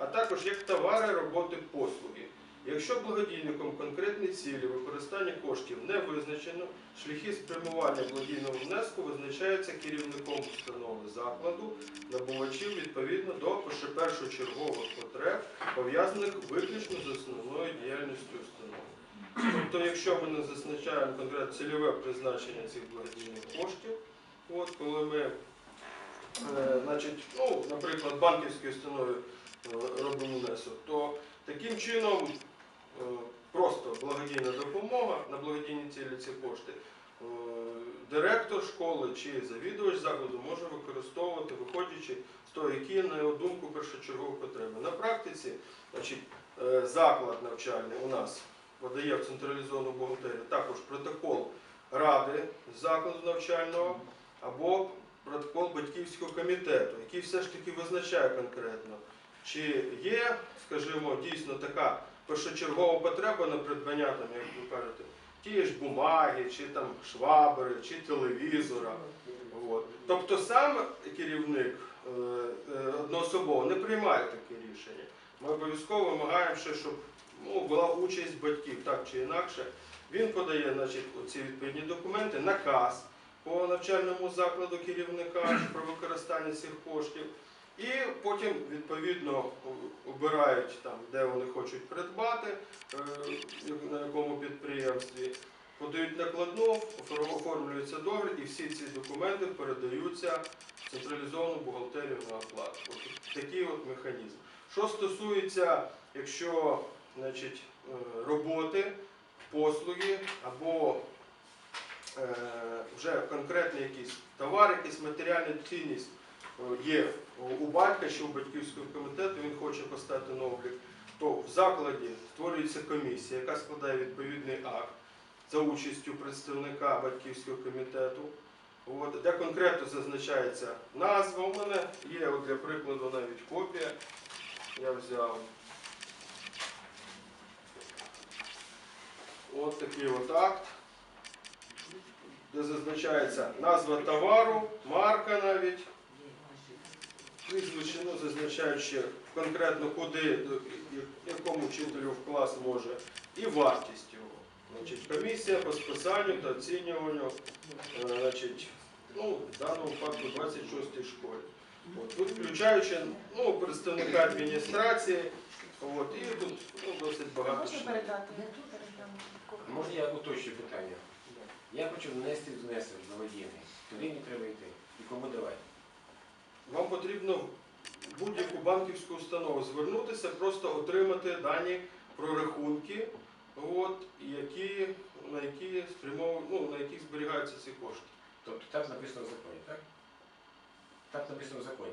а також як товари, роботи, послуги. Якщо благодійником конкретні цілі використання коштів не визначено, шляхи спрямування благодійного внеску визначаються керівником установи закладу, набувачів відповідно до першочергових потреб, пов'язаних виключно з основною діяльністю установи. Тобто, якщо ми не зазначаємо конкретне цільове призначення цих благодійних коштів, от коли ми, е, значить, ну, наприклад, банківській установі е, робимо внесок, то таким чином е, просто благодійна допомога на благодійні цілі ці кошти. е, Директор школи чи завідувач закладу може використовувати, виходячи з того, які, на його думку, першочергові потреби. На практиці, е, заклад навчальний у нас подає в централізовану бухгалтерію також протокол ради закладу навчального або протокол батьківського комітету, який все ж таки визначає конкретно, чи є, скажімо, дійсно така першочергова потреба на придбання, там, як ви кажете, тієї ж бумаги, чи там швабри, чи телевізора. От. Тобто сам керівник е, е, одноособово не приймає таке рішення. Ми обов'язково вимагаємо ще, щоб ну, була участь батьків так чи інакше. Він подає значить, ці відповідні документи, наказ по навчальному закладу керівника про використання цих коштів. І потім відповідно обирають там, де вони хочуть придбати, е, на якому підприємстві, подають накладну, оформ- оформлюється договір, і всі ці документи передаються в централізовану бухгалтерію на оплату. От такий от механізм. Що стосується, якщо значить, е, роботи, послуги або е, вже конкретний якийсь товар, якийсь матеріальна цінність є у батька чи у батьківського комітету, він хоче поставити на облік, то в закладі створюється комісія, яка складає відповідний акт за участю представника батьківського комітету. От, де конкретно зазначається назва. У мене є от для прикладу навіть копія. Я взяв. От такий от акт, де зазначається назва товару, марка навіть, ну, зазначаючи конкретно куди, якому вчителю в клас може, і вартість його. Значить, комісія по списанню та оцінюванню, е, значить, ну, в даному випадку 26 школі. От, тут включаючи ну, представника адміністрації, от, і тут ну, досить багато. Можна передати? Може я уточню питання? Я хочу внести внесок благодійний. Туди не треба йти. І кому давати? Вам потрібно в будь-яку банківську установу звернутися, просто отримати дані про рахунки, от, які, на які спрямов... ну, на яких зберігаються ці кошти. Тобто так написано в законі, так? Так написано в законі.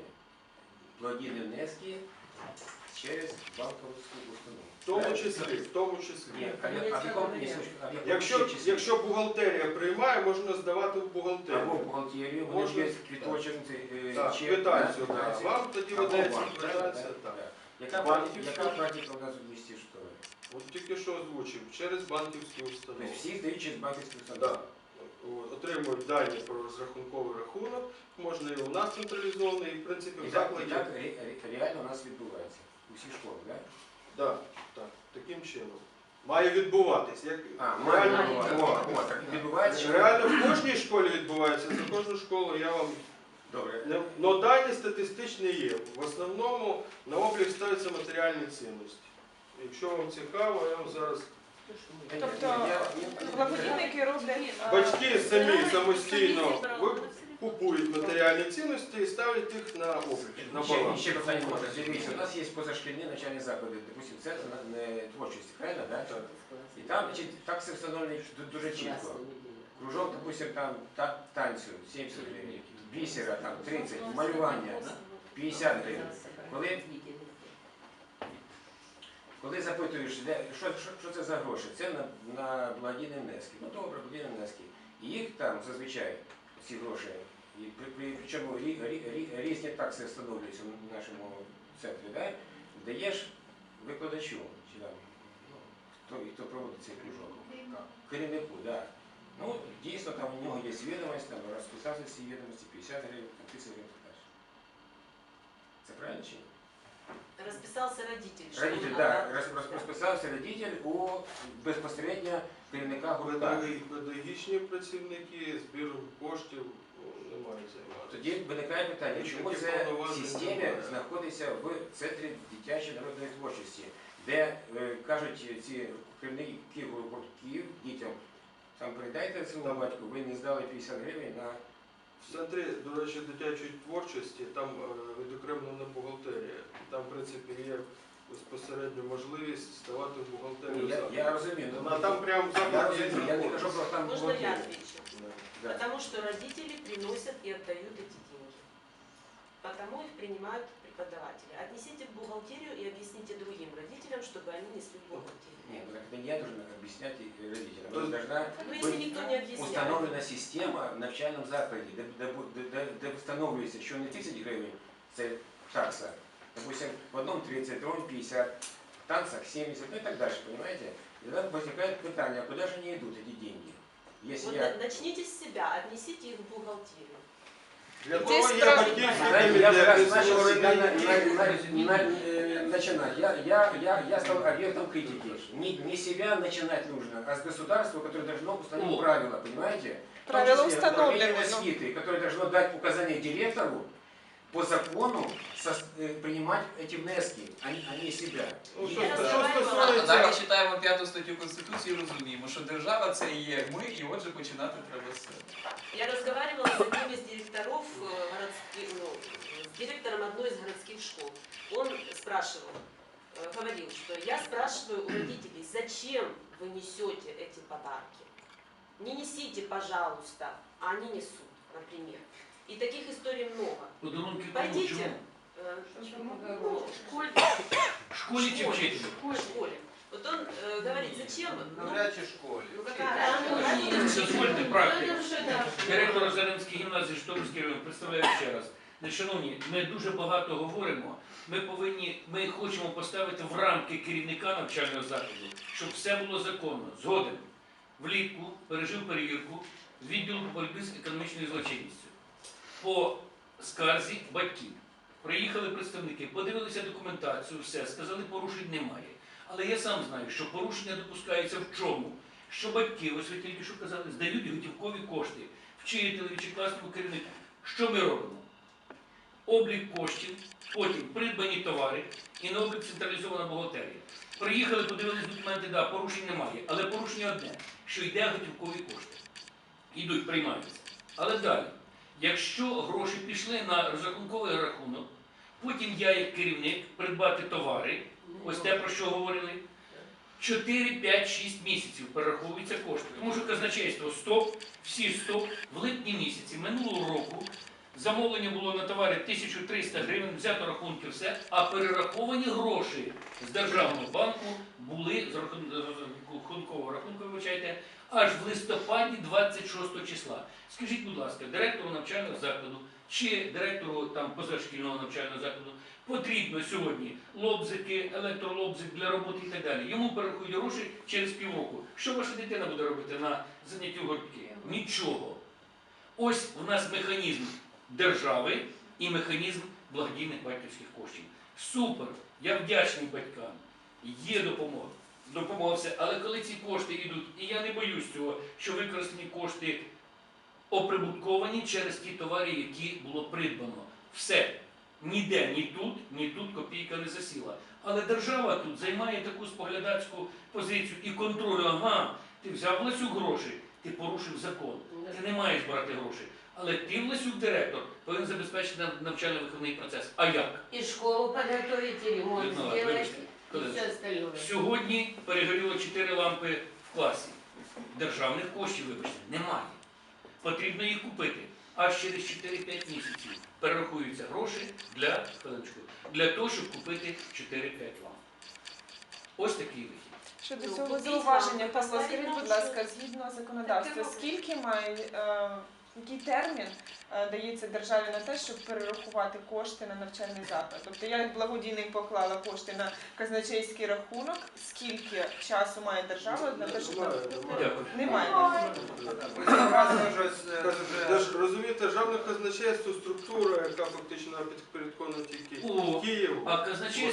Благодійні внески через банківську установу. В тому числі, в тому числі. Ні, а я- а в якому ні, слухай, а в якому Якщо, числі? якщо бухгалтерія приймає, можна здавати в бухгалтерію. Або в бухгалтерію, вони Можна- є квіточок, Так, чек, квитанцію, да, квитанцію. Вам тоді Або видається квитанція, так. Яка Банківську- практика, яка практика у нас в місті Житомирі? От тільки що озвучив, через банківські установи. Тобто всі здають через банківську Да. установу? От, Отримують дані про розрахунковий рахунок, можна і у нас централізований, і в принципі І в так, закладі. і так ре- ре- реально у нас відбувається. У всіх школах, так? Да, так, таким чином. Має відбуватись. Як... А, реально, має відбуватися. О, о, так відбувається. що- реально в кожній школі відбувається, за кожну школу я вам. Добре. Не... Дані статистичні є. В основному на облік ставляться матеріальні цінності. Якщо вам цікаво, я вам зараз. Тобто, я- Благодійники роблять... е, Батьки самі самостійно ви- купують матеріальні цінності і ставлять їх на облік. На баланс. ще питання можна. Дивіться, у нас є позашкільні навчальні заклади, допустим, не творчості, правильно, да? І там так все встановлено дуже чітко. Кружок, допустим, там та, танцю 70 гривень, бісера там 30, малювання 50 гривень. Коли, коли запитуєш, де, що, що, що це за гроші, це на, на благодійні внески. Ну добре, благодійні внески. І їх там зазвичай ці гроші, і при, при, причому рі, рі, рі, різні такси встановлюються в нашому центрі, да? даєш викладачу, чи там, ну, хто, хто проводить цей кружок, керівнику, да. Ну, дійсно, там у нього є відомість, там розписався ці відомості, 50 гривень, там 30 гривень і так далі. Це правильно чи ні? Расписался родитель. Родитель, отдал. роз- роз- розписався родитель у безпосередньо керівника гуртка. Педагоги- Педагогічні працівники збіром коштів ну, не мають займатися. Тоді виникає питання, чому це в системі знаходиться в центрі дитячої народної творчості, де е, кажуть ці керівники гуртків дітям, там передайте цьому батьку, ви не здали 50 гривень на В центрі, до речі, дитячої творчості там е, відокремлена бухгалтерія. Там, в принципі, є безпосередньо можливість ставати в бухгалтерію. Я, закладу. я розумію, ну, А там прямо я заклад є розумію, я не кажу про там Можно я бухгалтерію. отвечу? Да. Потому что родители приносят и отдают эти деньги. Потому их принимают преподаватели. Отнесите в бухгалтерию и объясните другим родителям, чтобы они несли в бухгалтерию. Нет, ну это не я должен объяснять родителям. То есть- Должна Ну, если быть никто не объясняет. установлена система в навчальному закладі, де, де, бу- де, де, де встановлюється, що не 1000 гривень це такса, допустим, в одном 30, в другом 50, в танцах 70, ну и так дальше, понимаете? И тогда возникает питание, а куда же они идут, эти деньги? Если Вот я... на- начните с себя, отнесите их в бухгалтерию. Для Здесь того є справа- батьківські Знаете, я комітети, раз начал себя на- створений на- на- на- э, начинать. Я, я, я, я стал объектом критики. Не, не себя начинать нужно, а с государства, которое должно установить О. правила, понимаете? В том Правила числе установлены, управление но- освиты, которое должно дать указание директору по закону сос- э, принимать эти внески, а не, а не себя. Ну, И що, Я що розмовляю, А далі стосується читаємо п'яту статтю Конституції і розуміємо, що держава це і є ми, і отже починати треба з себе. Я разговаривала с одним из директоров, э, городских, ну, с директором одной из городских школ. Он спрашивал, э, говорил, что я спрашиваю у родителей, зачем вы несете эти подарки? Не несите, пожалуйста, а они несут, например. И таких историй много. Подарунки кому? Пойдите, Чому? э, ну, школь- В школі чи вчителю? в школе. Вот он э, говорит, зачем? Ну, Навряд чи школі. ну, какая Ні, разница? Дозвольте практику. Ну, что это? Директор Озеринської гімназії Житомирський район представляю ще раз. Значить, Шановні, ми дуже багато говоримо. Ми повинні, ми хочемо поставити в рамки керівника навчального закладу, щоб все було законно. Згоден. Влітку пережив перевірку з відділу по боротьбі з економічною злочинністю. По скарзі батьків. Приїхали представники, подивилися документацію, все, сказали, порушень немає. Але я сам знаю, що порушення допускаються в чому? Що батьки, ось ви тільки що казали, здають готівкові кошти вчителеві чи класному керівнику. Що ми робимо? Облік коштів, потім придбані товари і на облік централізована бухгалтерія. Приїхали, подивились документи, да, порушень немає. Але порушення одне, що йде готівкові кошти. Йдуть, приймаються. Але далі, якщо гроші пішли на розрахунковий рахунок, потім я, як керівник, придбати товари, ось те, про що говорили, 4, 5, 6 місяців перераховуються кошти. Тому що казначейство стоп, всі стоп. В липні місяці минулого року замовлення було на товари 1300 гривень, взято рахунки все, а перераховані гроші з державного банку були з рахун- рахункового рахунку, вибачайте, аж в листопаді 26 числа. Скажіть, будь ласка, директору навчального закладу чи директору там позашкільного навчального закладу потрібно сьогодні лобзики, електролобзик для роботи і так далі. Йому перерахують гроші через півроку. Що ваша дитина буде робити на занятті в гуртки? Нічого. Ось в нас механізм держави і механізм благодійних батьківських коштів. Супер! Я вдячний батькам. Є допомога. Все. Але коли ці кошти йдуть, і я не боюсь цього, що використані кошти оприбутковані через ті товари, які було придбано. Все. Ніде, ні тут, ні тут копійка не засіла. Але держава тут займає таку споглядацьку позицію і контролю. Ага, ти взяв Ласюк гроші, ти порушив закон. Ти не маєш брати гроші. Але ти, Ласюк, директор, повинен забезпечити навчально-виховний процес. А як? И школу подготовить, и ремонт Людмила, сделать, вибачте, и все остальное. Сьогодні перегоріло 4 лампи в класі. Державних коштів, вибачте, немає. Потрібно їх купити. Аж через 4-5 місяців перерахуються гроші для, хвилиночку, для того, щоб купити 4-5 ламп. Ось такий вихід. Щодо Ну, цього купіть зауваження, Павло, поставіть скажіть, на будь ласка, згідно законодавства, скільки має, е, який термін е, дається державі на те, щоб перерахувати кошти на навчальний заклад? Тобто я як благодійник поклала кошти на казначейський рахунок, скільки часу має держава на те, щоб Немає, Розумієте, державне казначейство структура, яка фактично підпорядкована тільки Києву. А казначейство